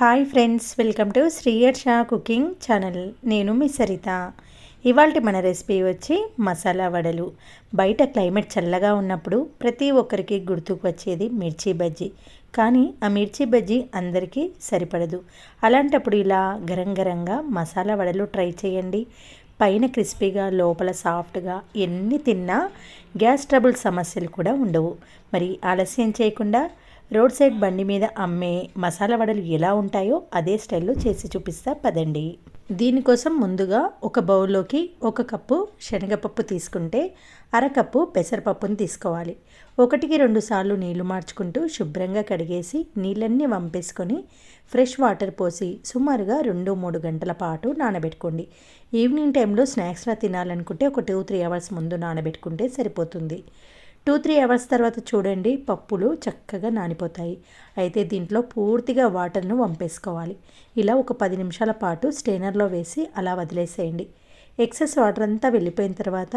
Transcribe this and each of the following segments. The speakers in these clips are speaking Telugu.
హాయ్ ఫ్రెండ్స్ వెల్కమ్ టు శ్రీయర్ షా కుకింగ్ ఛానల్. నేను మీ సరిత. ఇవాళ మన రెసిపీ వచ్చి మసాలా వడలు. బయట క్లైమేట్ చల్లగా ఉన్నప్పుడు ప్రతి ఒక్కరికి గుర్తుకు వచ్చేది మిర్చి బజ్జీ. కానీ ఆ మిర్చి బజ్జీ అందరికీ సరిపడదు. అలాంటప్పుడు ఇలా గరం గరంగా మసాలా వడలు ట్రై చేయండి. పైన క్రిస్పీగా లోపల సాఫ్ట్గా ఎన్ని తిన్నా గ్యాస్ ట్రబుల్ సమస్యలు కూడా ఉండవు. మరి ఆలస్యం చేయకుండా రోడ్ సైడ్ బండి మీద అమ్మే మసాలా వడలు ఎలా ఉంటాయో అదే స్టైల్లో చేసి చూపిస్తా పదండి. దీనికోసం ముందుగా ఒక బౌల్లోకి ఒక కప్పు శనగపప్పు తీసుకుంటే అరకప్పు పెసరపప్పును తీసుకోవాలి. ఒకటికి రెండు సార్లు నీళ్ళు మార్చుకుంటూ శుభ్రంగా కడిగేసి నీళ్ళన్నీ వంపేసుకొని ఫ్రెష్ వాటర్ పోసి సుమారుగా రెండు మూడు గంటల పాటు నానబెట్టుకోండి. ఈవినింగ్ టైంలో స్నాక్స్లా తినాలనుకుంటే ఒక టూ త్రీ అవర్స్ ముందు నానబెట్టుకుంటే సరిపోతుంది. టూ త్రీ అవర్స్ తర్వాత చూడండి పప్పులు చక్కగా నానిపోతాయి. అయితే దీంట్లో పూర్తిగా వాటర్ను వంపేసుకోవాలి. ఇలా ఒక పది నిమిషాల పాటు స్టెయినర్లో వేసి అలా వదిలేసేయండి. ఎక్సెస్ వాటర్ అంతా వెళ్ళిపోయిన తర్వాత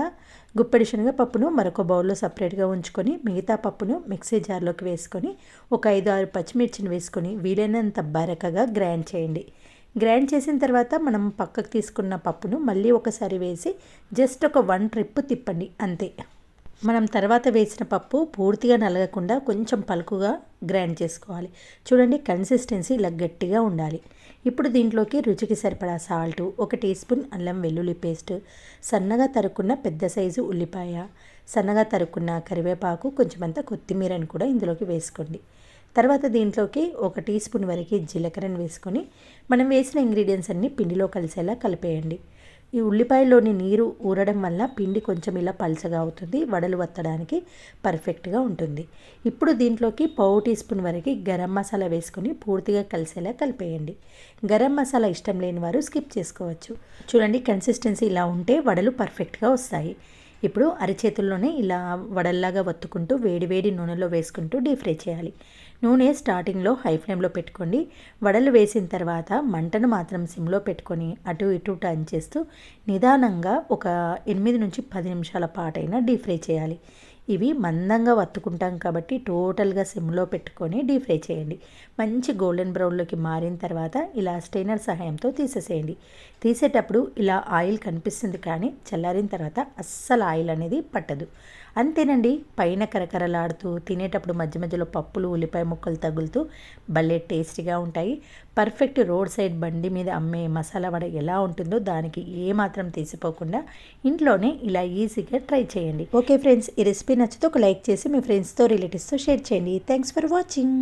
గుప్పెడి శనగపప్పును మరొక బౌల్లో సపరేట్గా ఉంచుకొని మిగతా పప్పును మిక్సీ జార్లోకి వేసుకొని ఒక ఐదు ఆరు పచ్చిమిర్చిని వేసుకొని వీలైనంత బరకగా గ్రైండ్ చేయండి. గ్రైండ్ చేసిన తర్వాత మనం పక్కకు తీసుకున్న పప్పును మళ్ళీ ఒకసారి వేసి జస్ట్ ఒక వన్ ట్రిప్ తిప్పండి అంతే. మనం తర్వాత వేసిన పప్పు పూర్తిగా నలగకుండా కొంచెం పలుకుగా గ్రైండ్ చేసుకోవాలి. చూడండి కన్సిస్టెన్సీ ఇలా గట్టిగా ఉండాలి. ఇప్పుడు దీంట్లోకి రుచికి సరిపడా సాల్ట్ ఒక టీ స్పూన్ అల్లం వెల్లుల్లి పేస్ట్ సన్నగా తరుక్కున్న పెద్ద సైజు ఉల్లిపాయ సన్నగా తరుక్కున్న కరివేపాకు కొంచెమంత కొత్తిమీరని కూడా ఇందులోకి వేసుకోండి. తర్వాత దీంట్లోకి ఒక టీ స్పూన్ వరకు జీలకర్రను వేసుకొని మనం వేసిన ఇంగ్రీడియంట్స్ అన్నీ పిండిలో కలిసేలా కలిపేయండి. ఈ ఉల్లిపాయలోని నీరు ఊరడం వల్ల పిండి కొంచెం ఇలా పలచగా అవుతుంది వడలు వత్తడానికి పర్ఫెక్ట్గా ఉంటుంది. ఇప్పుడు దీంట్లోకి పావు టీ స్పూన్ వరకు గరం మసాలా వేసుకొని పూర్తిగా కలిసేలా కలిపేయండి. గరం మసాలా ఇష్టం లేని వారు స్కిప్ చేసుకోవచ్చు. చూడండి కన్సిస్టెన్సీ ఇలా ఉంటే వడలు పర్ఫెక్ట్గా వస్తాయి. ఇప్పుడు అరిచేతుల్లోనే ఇలా వడల్లాగా వత్తుకుంటూ వేడి వేడి నూనెలో వేసుకుంటూ డీప్ ఫ్రై చేయాలి. నూనె స్టార్టింగ్లో హై ఫ్లేమ్లో పెట్టుకోండి. వడలు వేసిన తర్వాత మంటను మాత్రం సిమ్లో పెట్టుకొని అటు ఇటు టర్న్ చేస్తూ నిదానంగా ఒక ఎనిమిది నుంచి పది నిమిషాల పాటైనా డీప్ ఫ్రై చేయాలి. ఇవి మందంగా వత్తుకుంటాం కాబట్టి టోటల్గా సిమ్లో పెట్టుకొని డీప్ ఫ్రై చేయండి. మంచి గోల్డెన్ బ్రౌన్లోకి మారిన తర్వాత ఇలా స్టెయినర్ సహాయంతో తీసేసేయండి. తీసేటప్పుడు ఇలా ఆయిల్ కనిపిస్తుంది కానీ చల్లారిన తర్వాత అస్సలు ఆయిల్ అనేది పట్టదు. అంతేనండి పైన కరకరలాడుతూ తినేటప్పుడు మధ్య మధ్యలో పప్పులు ఉల్లిపాయ ముక్కలు తగులుతూ భలే టేస్టీగా ఉంటాయి. పర్ఫెక్ట్ రోడ్ సైడ్ బండి మీద అమ్మే మసాలా వడ ఎలా ఉంటుందో దానికి ఏమాత్రం తీసిపోకుండా ఇంట్లోనే ఇలా ఈజీగా ట్రై చేయండి. ఓకే ఫ్రెండ్స్ ఈ రెసిపీ నచ్చితే ఒక లైక్ చేసి మీ ఫ్రెండ్స్తో రిలేటివ్స్తో షేర్ చేయండి. Thanks for watching